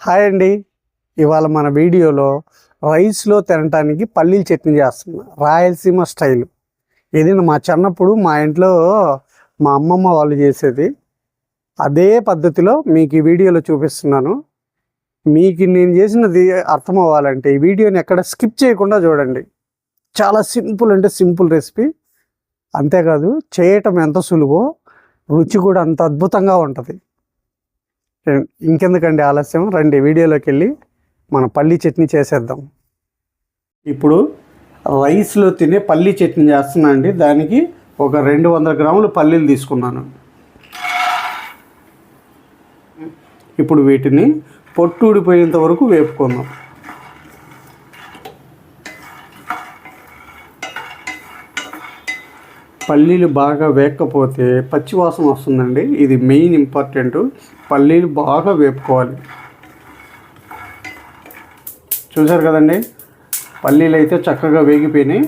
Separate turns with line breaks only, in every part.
Hi అండి. ఇవాళ మన వీడియోలో రైస్లో తినటానికి పల్లీల చట్నీ చేస్తున్నా. రాయలసీమ స్టైల్. ఇది మా చిన్నప్పుడు మా ఇంట్లో మా అమ్మమ్మ వాళ్ళు చేసేది. అదే పద్ధతిలో మీకు ఈ వీడియోలో చూపిస్తున్నాను. మీకు నేను చేసినది అర్థం అవ్వాలంటే ఈ వీడియోని ఎక్కడ స్కిప్ చేయకుండా చూడండి. చాలా సింపుల్ అంటే సింపుల్ రెసిపీ. అంతేకాదు చేయటం ఎంత సులువో రుచి కూడా అంత అద్భుతంగా ఉంటుంది. ఇంకెందుకండి ఆలస్యం? రండి వీడియోలోకి వెళ్ళి మన పల్లీ చట్నీ చేసేద్దాం. ఇప్పుడు రైస్లో తినే పల్లీ చట్నీ చేస్తున్నా అండి. దానికి ఒక రెండు వందల గ్రాములు పల్లీలు తీసుకున్నాను. ఇప్పుడు వీటిని పొట్టు ఊడిపోయేంత వరకు వేపుకుందాం. పల్లీలు బాగా వేయకపోతే పచ్చివాసన వస్తుందండి. ఇది మెయిన్ ఇంపార్టెంట్. పల్లీలు బాగా వేపుకోవాలి. చూసారు కదండి? పల్లీలు అయితే చక్కగా వేగిపోయినాయి.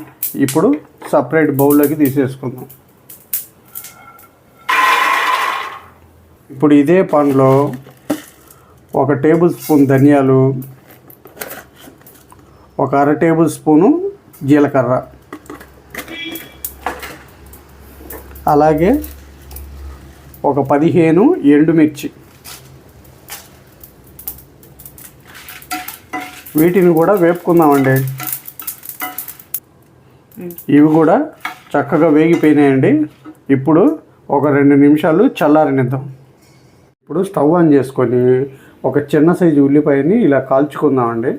ఇప్పుడు సపరేట్ బౌల్లోకి తీసేసుకుందాం. ఇప్పుడు ఇదే పండ్లో ఒక టేబుల్ స్పూన్ ధనియాలు ఒక అర టేబుల్ స్పూను జీలకర్ర. అలాగే ఒక పదిహేను ఎండుమిర్చి వీటిని కూడా వేపుకుందామండి. ఇవి కూడా చక్కగా వేగిపోయినాయండి. ఇప్పుడు ఒక రెండు నిమిషాలు చల్లారనిద్దాం. ఇప్పుడు స్టవ్ ఆన్ చేసుకొని ఒక చిన్న సైజు ఉల్లిపాయని ఇలా కాల్చుకుందామండి.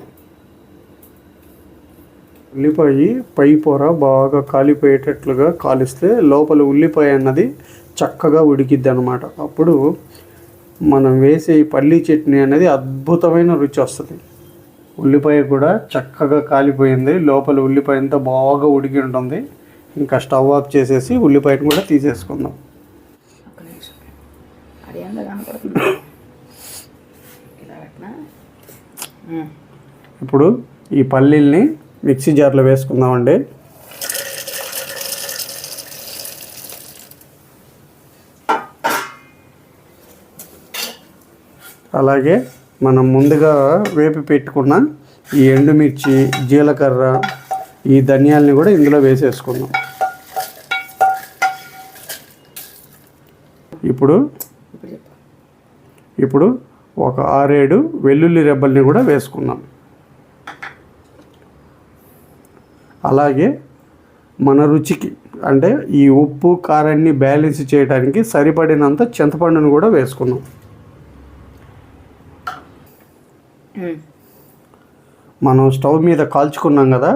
ఉల్లిపాయ పై పొర బాగా కాలిపోయేటట్లుగా కాలిస్తే లోపల ఉల్లిపాయ అన్నది చక్కగా ఉడికిద్ది అనమాట అప్పుడు మనం వేసే ఈ పల్లీ చట్నీ అనేది అద్భుతమైన రుచి వస్తుంది. ఉల్లిపాయ కూడా చక్కగా కాలిపోయింది. లోపల ఉల్లిపాయ అంతా బాగా ఉడికి ఉంటుంది. ఇంకా స్టవ్ ఆఫ్ చేసేసి ఉల్లిపాయను కూడా తీసేసుకుందాం. ఇప్పుడు ఈ పల్లీల్ని మిక్సీ జార్లో వేసుకుందామండి. అలాగే మనం ముందుగా వేపి పెట్టుకున్న ఈ ఎండుమిర్చి జీలకర్ర ఈ ధనియాల్ని కూడా ఇందులో వేసేసుకుందాం. ఇప్పుడు
ఇప్పుడు
ఒక ఆరేడు వెల్లుల్లి రెబ్బల్ని కూడా వేసుకుందాం. అలాగే మన రుచికి అంటే ఈ ఉప్పు కారాన్ని బ్యాలెన్స్ చేయడానికి సరిపడినంత చింతపండును కూడా వేసుకున్నాం. మనం స్టవ్ మీద కాల్చుకున్నాం కదా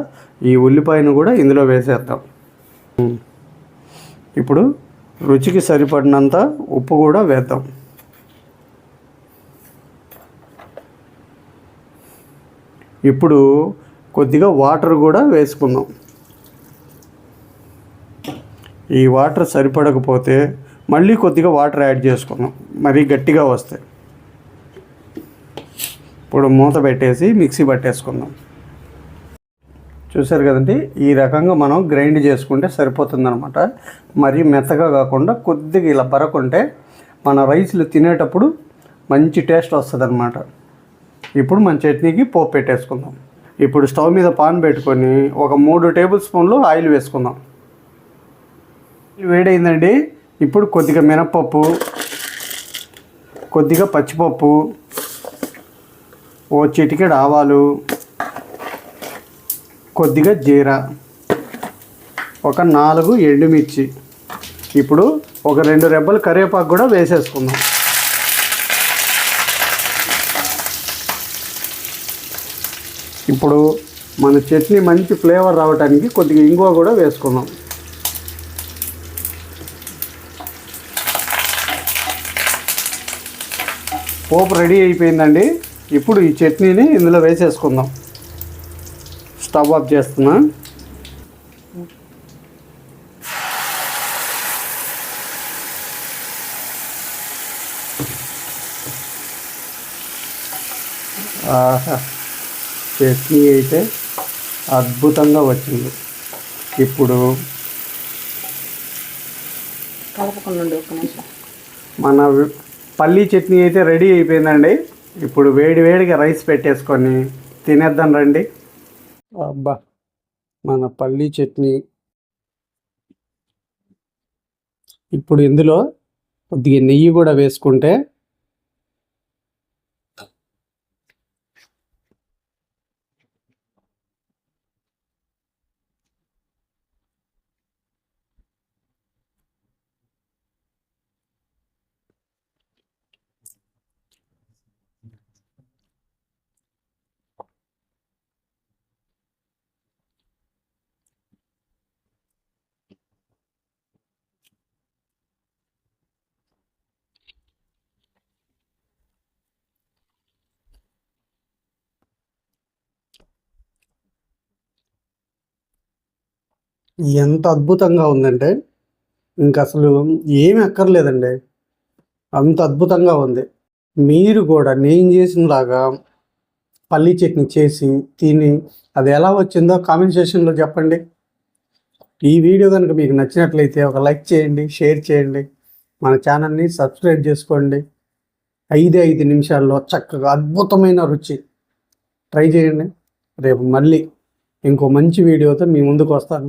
ఈ ఉల్లిపాయను కూడా ఇందులో వేసేద్దాం. ఇప్పుడు రుచికి సరిపడినంత ఉప్పు కూడా వేద్దాం ఇప్పుడు కొద్దిగా వాటర్ కూడా వేసుకుందాం. ఈ వాటర్ సరిపడకపోతే మళ్ళీ కొద్దిగా వాటర్ యాడ్ చేసుకుందాం. మరీ గట్టిగా వస్తాయి ఇప్పుడు మూత పెట్టేసి మిక్సీ పట్టేసుకుందాం. చూసారు కదండి? ఈ రకంగా మనం గ్రైండ్ చేసుకుంటే సరిపోతుందనమాట మరి మెత్తగా కాకుండా కొద్దిగా ఇలా బరకుంటే మన రైస్లు తినేటప్పుడు మంచి టేస్ట్ వస్తుంది ఇప్పుడు మన చట్నీకి పోపు పెట్టేసుకుందాం. ఇప్పుడు స్టవ్ మీద పాన్ పెట్టుకొని ఒక మూడు టేబుల్ స్పూన్లు ఆయిల్ వేసుకుందాం. వేడైందండి. ఇప్పుడు కొద్దిగా మినప్పప్పు కొద్దిగా పచ్చిపప్పు ఓ చిటికెడు ఆవాలు కొద్దిగా జీర ఒక నాలుగు ఎండుమిర్చి. ఇప్పుడు ఒక రెండు రెబ్బలు కరివేపాకు కూడా వేసేసుకుందాం. ఇప్పుడు మన చట్నీ మంచి ఫ్లేవర్ రావడానికి కొద్దిగా ఇంగువ కూడా వేసుకుందాం పోపు రెడీ అయిపోయిందండి. ఇప్పుడు ఈ చట్నీని ఇందులో వేసేసుకుందాం. స్టవ్ ఆఫ్ చేస్తున్నా. ఆహా. చట్నీ అయితే అద్భుతంగా వచ్చింది. ఇప్పుడు మన పల్లీ చట్నీ అయితే రెడీ అయిపోయిందండి. ఇప్పుడు వేడి వేడిగా రైస్ పెట్టేసుకొని తినేద్దాం రండి. అబ్బా మన పల్లీ చట్నీ. ఇప్పుడు ఇందులో కొద్దిగా నెయ్యి కూడా వేసుకుంటే ఎంత అద్భుతంగా ఉందంటే ఇంక అసలు ఏమి అక్కర్లేదండి. అంత అద్భుతంగా ఉంది. మీరు కూడా నేను చేసినలాగా పల్లీ చట్నీ చేసి తిని అది ఎలా వచ్చిందో కామెంట్ సెక్షన్లో చెప్పండి. ఈ వీడియో కనుక మీకు నచ్చినట్లయితే ఒక లైక్ చేయండి షేర్ చేయండి. మన ఛానల్ని సబ్స్క్రైబ్ చేసుకోండి. ఐదు ఐదు నిమిషాల్లో చక్కగా అద్భుతమైన రుచి. ట్రై చేయండి. రేపు మళ్ళీ ఇంకో మంచి వీడియోతో మీ ముందుకు వస్తాను.